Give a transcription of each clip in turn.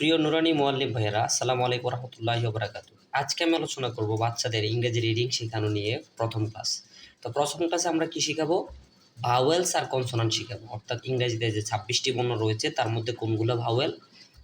প্রিয় নুরানি মোয়াল্লিম ভাইয়েরা, আসসালামু আলাইকুম রহমতুল্লাহি বারাকাতু আজকে আমি আলোচনা করব বাচ্চাদের ইংরেজি রিডিং শেখানো নিয়ে প্রথম ক্লাস তো প্রথম ক্লাসে আমরা কি শেখাবো? ভাওয়েলস আর কনসোনান্ট শেখাবো। অর্থাৎ ইংরেজিতে যে ছাব্বিশটি বর্ণ রয়েছে, তার মধ্যে কোনগুলো ভাওয়েল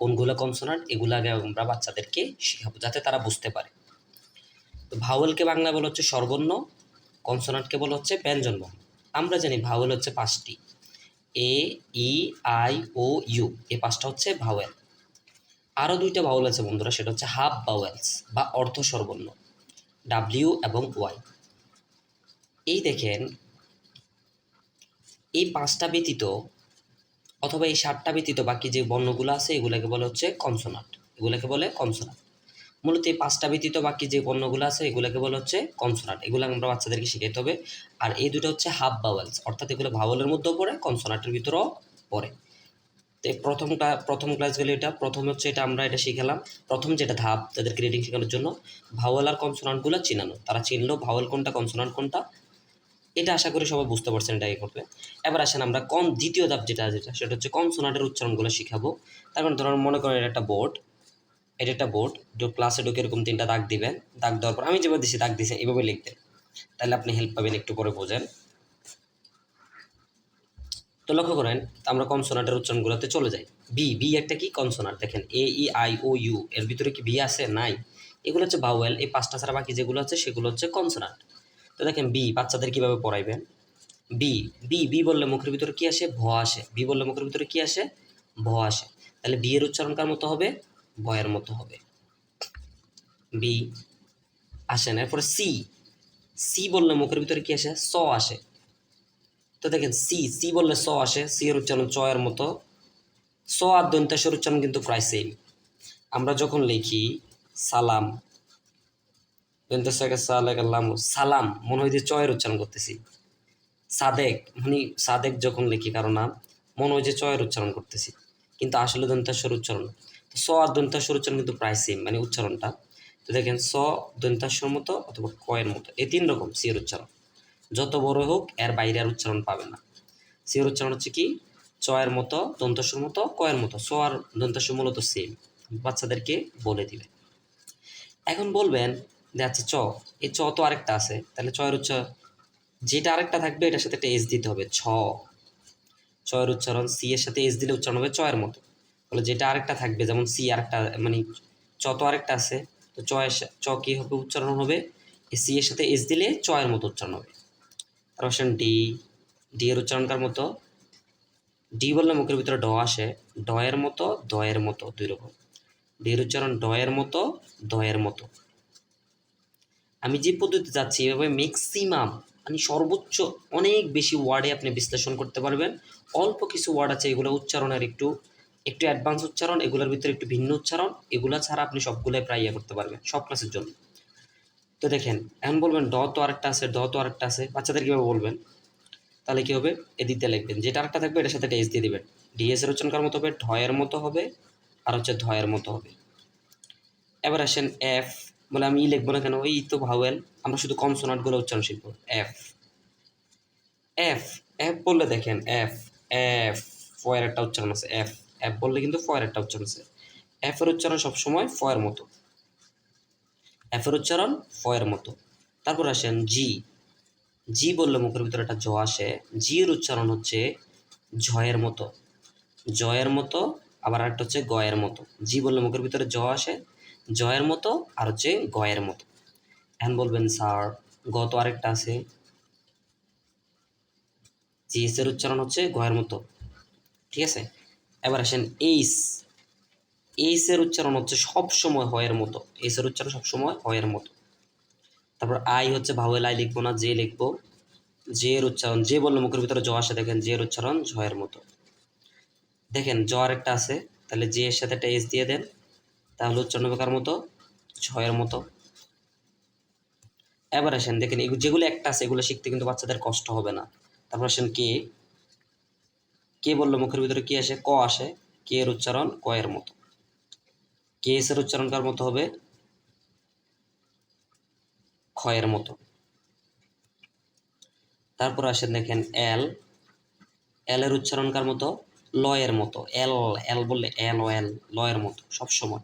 কোনগুলো কনসোনান্ট এগুলো আগে আমরা বাচ্চাদেরকে শেখাবো, যাতে তারা বুঝতে পারে। তো ভাওয়েলকে বাংলা বলা হচ্ছে স্বরবর্ণ কনসোনান্টকে বলা হচ্ছে ব্যঞ্জন ব্যঞ্জনবর্ণ আমরা জানি ভাওয়েল হচ্ছে পাঁচটি। A, E, I, O, U. এই পাঁচটা হচ্ছে ভাওয়েল আরও দুইটা ভাওয়েল আছে বন্ধুরা, সেটা হচ্ছে হাফ ভাওয়েলস বা অর্ধ স্বরবর্ণ ডাব্লিউ এবং ওয়াই এই দেখেন, এই পাঁচটা ব্যতীত অথবা এই সাতটা ব্যতীত বাকি যে বর্ণগুলো আছে, এগুলোকে বলে হচ্ছে কনসোনাট এগুলোকে বলে কনসোনাট মূলত এই পাঁচটা ব্যতীত বাকি যে বর্ণগুলো আছে, এগুলোকে বলে হচ্ছে কনসোনাট এগুলো আমরা বাচ্চাদেরকে শিখাইতে হবে। আর এই দুটো হচ্ছে হাফ ভাওয়েলস অর্থাৎ এগুলো ভাওয়েলের মধ্যেও পড়ে কনসোনান্টের ভিতরেও পড়ে। তো এই প্রথম ক্লা- প্রথম ক্লাসগুলো এটা, প্রথম হচ্ছে এটা আমরা এটা শিখালাম। প্রথম যেটা ধাপ তাদেরকে রিডিং শেখানোর জন্য ভাওয়াল আর কনসোনান্টগুলো চিনানো। তারা চিনলো ভাওয়াল কোনটা কনসোনান্ট কোনটা। এটা আশা করি সবাই বুঝতে পারছেন এটা এ করবে এবার আসেন আমরা কম দ্বিতীয় ধাপ যেটা যেটা সেটা হচ্ছে কনসোনান্টের উচ্চারণগুলো শিখাবো। তার ধরুন মনে করেন এটা একটা বোর্ড এটা একটা বোর্ড ক্লাসে ঢুকে এরকম তিনটা দাগ দিবেন। দাগ দেওয়ার পর, আমি যেভাবে দিছি, দাগ দিছি, এভাবে লিখতে তাহলে আপনি হেল্প পাবেন একটু পরে বোঝেন। তো লক্ষ্য করেন, আমরা কনসোনান্টের উচ্চারণগুলোতে চলে যাই। বি বি একটা কি? কনসোনান্ট দেখেন এ ই আই ও ইউ এর ভিতরে কি বি আছে? নাই। এগুলো হচ্ছে ভাওয়েল এই পাঁচটা ছাড়া বাকি যেগুলো আছে, সেগুলো হচ্ছে কনসোনান্ট তো দেখেন বি বাচ্চাদের কীভাবে পড়াইবেন? বি বি বি বললে মুখের ভিতরে কি আসে? ভ আসে। বি বললে মুখের ভিতরে কি আসে? ভ আসে। তাহলে বি এর উচ্চারণ কার মতো হবে? ভয়ের মতো হবে। বি আসেন এরপরে সি সি বললে মুখের ভিতরে কি আসে? স আসে। তো দেখেন সি সি বললে স আসে সি এর উচ্চারণ চ এর মতো। স আর দন্তাসের উচ্চারণ কিন্তু প্রায় সেম আমরা যখন লিখি, সালাম দন্তাসাকে সালাম সালাম, মনে হয় যে চ এর উচ্চারণ করতেছি। সাদেক মানে সাদেক যখন লিখি কারও নাম, মনে হয় যে চ এর উচ্চারণ করতেছি। কিন্তু আসলে দন্তাস্বর উচ্চারণ। তো স আর দন্তাস্বর উচ্চারণ কিন্তু প্রায় সেম মানে উচ্চারণটা। তো দেখেন, স দন্তাস্বর মতো অথবা ক এর মতো এই তিন রকম সি এর উচ্চারণ। যত বড় হোক, এর বাইরে আর উচ্চারণ পাবে না। সি এর উচ্চারণ হচ্ছে কি? চ এর মতো, দন্তস্বর মতো, ক এর মতো। স আর দন্তস্বর মূলত সেম বাচ্চাদেরকে বলে দিবে। এখন বলবেন যে আচ্ছা চ। এই চ তো আরেকটা আছে। তাহলে চ এর উচ্চারণ, যেটা আরেকটা থাকবে, এটার সাথে একটা এস দিতে হবে। ছ। চ এর উচ্চারণ সি এর সাথে এস দিলে উচ্চারণ হবে চ এর মতো। তাহলে যেটা আরেকটা থাকবে, যেমন সি আরেকটা মানে চ তো আরেকটা আছে। তো চ এর সা- চ কি হবে? উচ্চারণ হবে। সি এর সাথে এস দিলে চ এর মতো উচ্চারণ হবে। তার অপশন ডি ডি এর উচ্চারণকার মতো। ডি বললে মুখের ভিতরে ড আসে, ড এর মতো, দ এর মতো, দুই রকম। ডি এর উচ্চারণ ড এর মতো, দ এর মতো। আমি যে পদ্ধতিতে যাচ্ছি, এভাবে ম্যাক্সিমাম মানে সর্বোচ্চ অনেক বেশি ওয়ার্ডে আপনি বিশ্লেষণ করতে পারবেন। অল্প কিছু ওয়ার্ড আছে, এগুলো উচ্চারণের একটু একটু অ্যাডভান্স উচ্চারণ, এগুলোর ভিতরে একটু ভিন্ন উচ্চারণ, এগুলো ছাড়া আপনি সবগুলোই প্রায় ইয়ে করতে পারবেন, সব ক্লাসের জন্য। তো দেখেন, এখন বলবেন ড তো আরেকটা আছে, ড তো আরেকটা আছে, বাচ্চাদের কীভাবে বলবেন? তাহলে কী হবে? এদিকতে লিখবেন। যেটা আরেকটা থাকবে, এটার সাথে এস দিয়ে দেবেন। ডিএস এর উচ্চারণকার মতো হবে? ঢয়ের মতো হবে, আর হচ্ছে ধয়ের মতো হবে। এবার আসেন এফ বলে আমি ই লিখব না কেন? ওই তো ভাওয়েল, আমরা শুধু কনসোনান্টগুলো উচ্চারণ শিখব। এফ এফ এফ বললে দেখেন এফ এফ ফয়ের একটা উচ্চারণ আছে এফ এফ বললে কিন্তু ফয়ের একটা উচ্চারণ আছে। এফ এর উচ্চারণ সবসময় ফয়ের মতো। এফ এর উচ্চারণ ফয়ের মতো। তারপর আসেন জি। জি বললে মুখের ভিতরে একটা জ আসে। জি এর উচ্চারণ হচ্ছে ঝয়ের মতো। জয়ের মতো, আবার একটা হচ্ছে গয়ের মতো। জি বললে মুখের ভিতরে জ আসে জয়ের মতো, আর হচ্ছে গয়ের মতো। এখন বলবেন স্যার, গ তো আরেকটা আছে। জি এস এর উচ্চারণ হচ্ছে গয়ের মতো। ঠিক আছে? এবার আসেন এইস এইস এর উচ্চারণ হচ্ছে সব সময় হয়ের মতো। এইস এর উচ্চারণ সবসময় হয়ের মতো। তারপর আই হচ্ছে ভাওয়েল আই লিখব না, জে লিখব। জে এর উচ্চারণ যে বলল মুখের ভিতরে জ আসে, দেখেন জে এর উচ্চারণ ঝয়ের মতো। দেখেন জ আর একটা আছে, তাহলে জে এর সাথে একটা এস দিয়ে দেন, তাহলে উচ্চারণ হবে কার মতো? ঝয়ের মতো। এবার আসেন, দেখেন যেগুলো একটা আছে, এগুলো শিখতে কিন্তু বাচ্চাদের কষ্ট হবে না। তারপর আসেন কে। কে বলল মুখের ভিতরে কি আসে? ক আসে, কে এর উচ্চারণ ক এর মতো। কে এর উচ্চারণ মতো হবে? ক্ষয়ের মতো। তারপর আসেন দেখেন এল। এল এর উচ্চারণ কার মতো? লয়ের মতো। এল এল বললে এল, ও, এল, লয়ের মতো সবসময়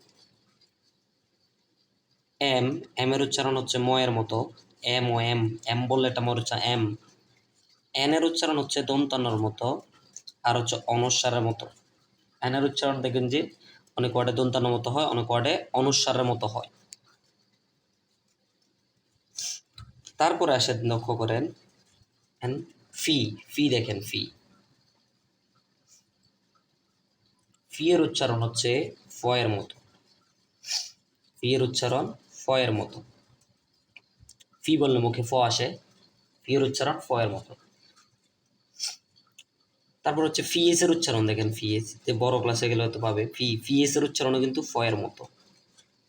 এম এম এর উচ্চারণ হচ্ছে ময়ের মতো। এম ও এম এম বললে এটা মর উচ্চারণ, এম। এন এর উচ্চারণ হচ্ছে দন্তানোর মতো, আর হচ্ছে অনুস্বারের মতো। এন এর উচ্চারণ দেখবেন যে অনেক ওয়ার্ডে দন্তানোর মতো হয়, অনেক ওয়ার্ডে অনুস্বারের মতো হয়। তারপরে আসে লক্ষ্য করেন ফি ফি দেখেন, ফি। ফি এর উচ্চারণ হচ্ছে ফয়ের মতো। ফি এর উচ্চারণ ফয়ের মতো। ফি বললে মুখে ফ আসে, ফি এর উচ্চারণ ফয়ের মতো। তারপর হচ্ছে ফিএস এর উচ্চারণ দেখেন, ফিএস, যে বড় ক্লাসে গেলে হয়তো পাবে। ফি ফিএস এর উচ্চারণও কিন্তু ফয়ের মতো।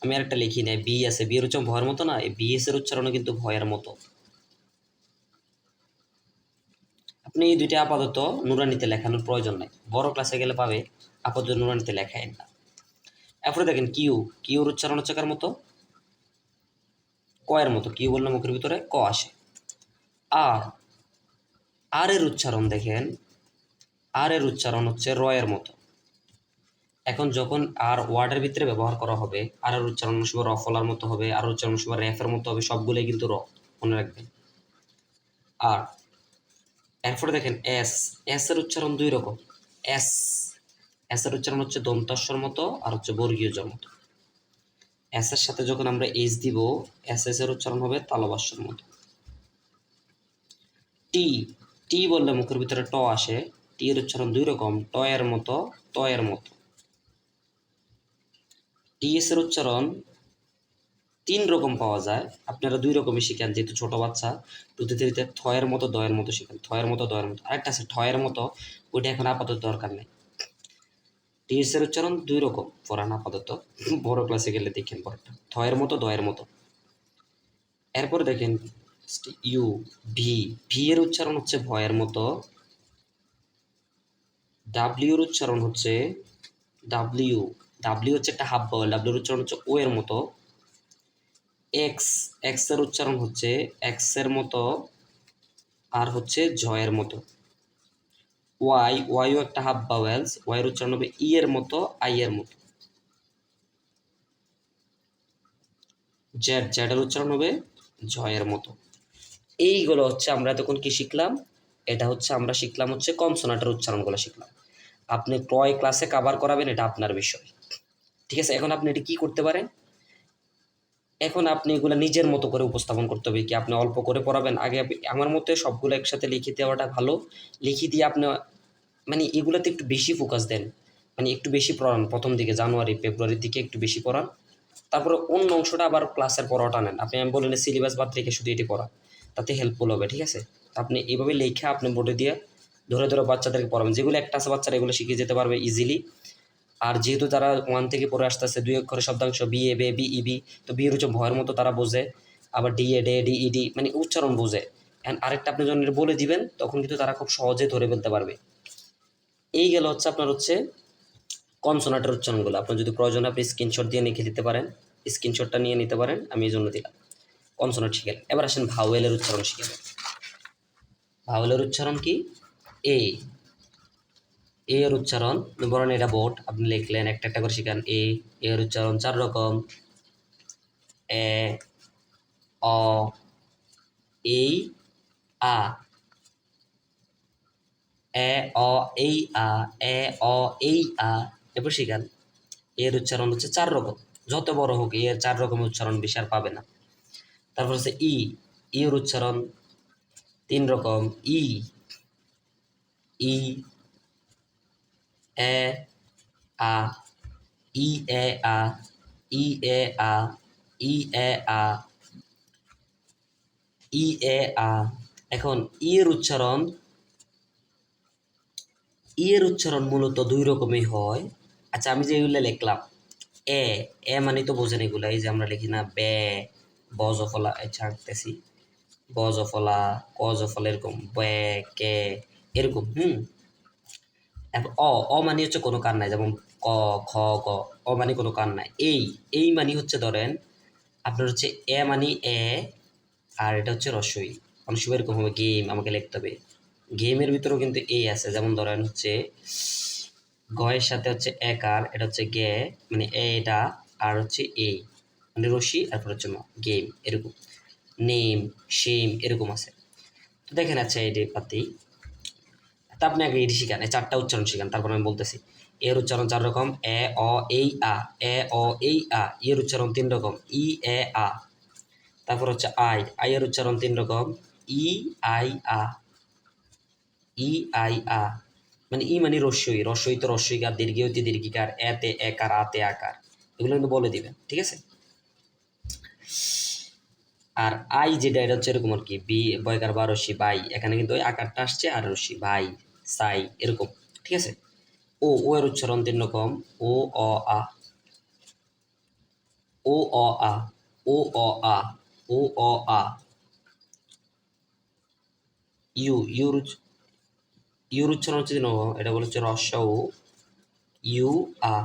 আমি আরেকটা লিখি নাই বি আছে, বি এর উচ্চারণ ভয়ের মতো না, এই বিএস এর উচ্চারণও কিন্তু ভয়ের মতো। আপনি এই দুইটা আপাতত নুরানিতে লেখানোর প্রয়োজন নাই। বড় ক্লাসে গেলে পাবে, আপাতত নুরানিতে লেখায় না। এরপরে দেখেন কিউ কিউর উচ্চারণ হচ্ছে কার মতো? কয়ের মতো কিউ বললে মুখের ভিতরে, ক আসে। আর আর এর উচ্চারণ দেখেন আর এর উচ্চারণ হচ্ছে রয়ের মতো। এখন যখন আর ওয়ার্ডের ভিতরে ব্যবহার করা হবে আর এর উচ্চারণ সময় র ফলার মতো হবে আর উচ্চারণ সময় র্যাফের মতো হবে, সবগুলোই কিন্তু র, মনে রাখবেন। আর এরপরে দেখেন এস এস এর উচ্চারণ দুই রকম। এস এস এর উচ্চারণ হচ্ছে দন্তাস্বর মতো আর হচ্ছে বর্গীয় জ মতো। এস এর সাথে যখন আমরা এইচ দিব এস এস এর উচ্চারণ হবে তালবাস্যর মতো। টি টি বললে মুখের ভিতরে ট আসে টি এর উচ্চারণ দুই রকম ট এর মতো ত এর মতো। টি এস এর উচ্চারণ তিন রকম পাওয়া যায়। আপনারা দুই রকমই শিখেন, যেহেতু ছোট বাচ্চা টুতে থ্রিতে থয়ের মতো দয়ের মতো শিখেন, থয়ের মতো দয়ের মতো। আরেকটা আছে ঠয়ের মতো, ওইটা এখন আপাতত দরকার নেই। টিএস এর উচ্চারণ দুই রকম পড়ান আপাতত। বড় ক্লাসে গেলে দেখেন পরেরটা। থয়ের মতো দয়ের মতো। এরপর দেখেন ইউ ভি ভি এর উচ্চারণ হচ্ছে ভয়ের মতো। ডাব্লিউর উচ্চারণ হচ্ছে ডাব্লিউ ডাব্লিউ হচ্ছে একটা হাফ বাউল ডাব্লিউর উচ্চারণ হচ্ছে ও এর মতো। এক্স এক্সের উচ্চারণ হচ্ছে এক্সের মতো আর হচ্ছে জয়ের মতো। ওয়াই ওয়াইও একটা হাফ বাওয়েলস ওয়াইয়ের উচ্চারণ হবে ই এর মতো আই এর মতো। জেড জেডের উচ্চারণ হবে জয়ের মতো। এইগুলো হচ্ছে আমরা এতক্ষণ কি শিখলাম? এটা হচ্ছে আমরা শিখলাম হচ্ছে কনসোনাটের উচ্চারণগুলো শিখলাম। আপনি ক্রয় ক্লাসে কাভার করাবেন, এটা আপনার বিষয়। ঠিক আছে? এখন আপনি এটা কি করতে পারেন? এখন আপনি এগুলো নিজের মতো করে উপস্থাপন করতে হবে কি আপনি অল্প করে পড়াবেন? আগে আমার মতে সবগুলো একসাথে লিখে দেওয়াটা ভালো। লিখে দিয়ে আপনি মানে এগুলোতে একটু বেশি ফোকাস দেন। মানে একটু বেশি পড়ান, প্রথম দিকে জানুয়ারি, ফেব্রুয়ারির দিকে একটু বেশি পড়ান। তারপরে অন্য অংশটা আবার ক্লাসের পড়াটা নেন আপনি আমি বললেন সিলেবাস বাদ রেখে শুধু এটি পড়া। তাতে হেল্পফুল হবে, ঠিক আছে? আপনি এইভাবে লেখা, আপনি বোর্ডে দিয়ে ধরে ধরে বাচ্চাদেরকে পড়াবেন। যেগুলো একটা আছে বাচ্চারা এগুলো শিখে যেতে পারবে ইজিলি আর যেহেতু তারা ওয়ান থেকে পড়ে আসতেছে, দুই অক্ষরের শব্দাংশ B A bay B E B তো বি এর হচ্ছে ভয়ের মতো তারা বোঝে। আবার D A day D E D মানে উচ্চারণ বোঝে। অ্যান্ড আরেকটা আপনি যখন বলে দিবেন, তখন কিন্তু তারা খুব সহজে ধরে ফেলতে পারবে। এই গেল হচ্ছে আপনার হচ্ছে কনসোনাটের উচ্চারণগুলো। আপনার যদি প্রয়োজন আপনি স্ক্রিনশট দিয়ে লিখে দিতে পারেন। স্ক্রিনশটটা নিয়ে নিতে পারেন, আমি এই জন্য দিলাম। কনসোনাট শিখে এবার আসেন ভাওয়েলের উচ্চারণ শিখে ভাওয়েলের উচ্চারণ কি? এ এর উচ্চারণ বলেন এটা বোর্ড, আপনি লিখলেন একটা একটা করে শিখান এ এর উচ্চারণ চার রকম। এ, অ, এই, আ। এ, অ, এই, আ। এ, অ, এই, আ। এরপর শিখান এর উচ্চারণ হচ্ছে চার রকম। যত বড় হোক এর চার রকমের উচ্চারণ বেশি পাবে না। তারপর হচ্ছে ই ই এর উচ্চারণ তিন রকম। ই ই এ আ ই এ আ ই এ আ ই এ আ ই এ আ এখন ই এর উচ্চারণ ই এর উচ্চারণ মূলত দুই রকমই হয়। আচ্ছা আমি যে এগুলো লিখলাম, এ এ মানে তো বোঝেন এগুলো, এই যে আমরা লিখি না, বে ব জফলা আচ্ছা আঁকতেছি ব জফলা ক জফলা এরকম, বে, কে এরকম, হুম? অ অ মানে হচ্ছে কোনো কান নাই, যেমন ক, খ, গ, অ মানে কোনো কান নাই। এই এই মানে হচ্ছে ধরেন, আপনার হচ্ছে এ মানে এ, আর এটা হচ্ছে রসই। অনেক সময় এরকম হবে গেম আমাকে লিখতে হবে। গেমের ভিতরেও কিন্তু এই আছে, যেমন ধরেন হচ্ছে, গয়ের সাথে হচ্ছে এক আর, এটা হচ্ছে গে মানে এ এটা, আর হচ্ছে এ। মানে রশি তারপর হচ্ছে ম গেম এরকম। নেম শেম এরকম আছে। তো দেখেন আচ্ছা এটি পাতি। তা আপনি আগে এটি শিখান, এই চারটা উচ্চারণ শিখান, তারপর আমি বলতেছি। এর উচ্চারণ চার রকম, এ, অ, এই, আ, এ, অ, এই, আ এর উচ্চারণ তিন রকম, ই, এ, আ। তারপর হচ্ছে আই আই এর উচ্চারণ তিন রকম, ই, আই, আ, ই, আই, আ। মানে ই মানে রস্যই রস্যই তো রস্যইকার দীর্ঘিয়তি দীর্ঘিকার এতে একার আতে আকার এগুলো কিন্তু বলে দিবেন, ঠিক আছে? আর আই যেটা এটা হচ্ছে এরকম আর কি, বি, বয়কার বা রশ্মি বাই, এখানে কিন্তু ওই আকারটা আসছে আর রশ্মি বাই। সাই, এরকম, ঠিক আছে? ও ও এর উচ্চারণ তিন রকম ও, অ, আ। ও, অ, আ, ও, অ, আ, ও, অ, আ। ইউ, ইউর ইউর উচ্চারণ হচ্ছে তিন রকম এটা বলে হচ্ছে রস্য ও, ইউ, আ।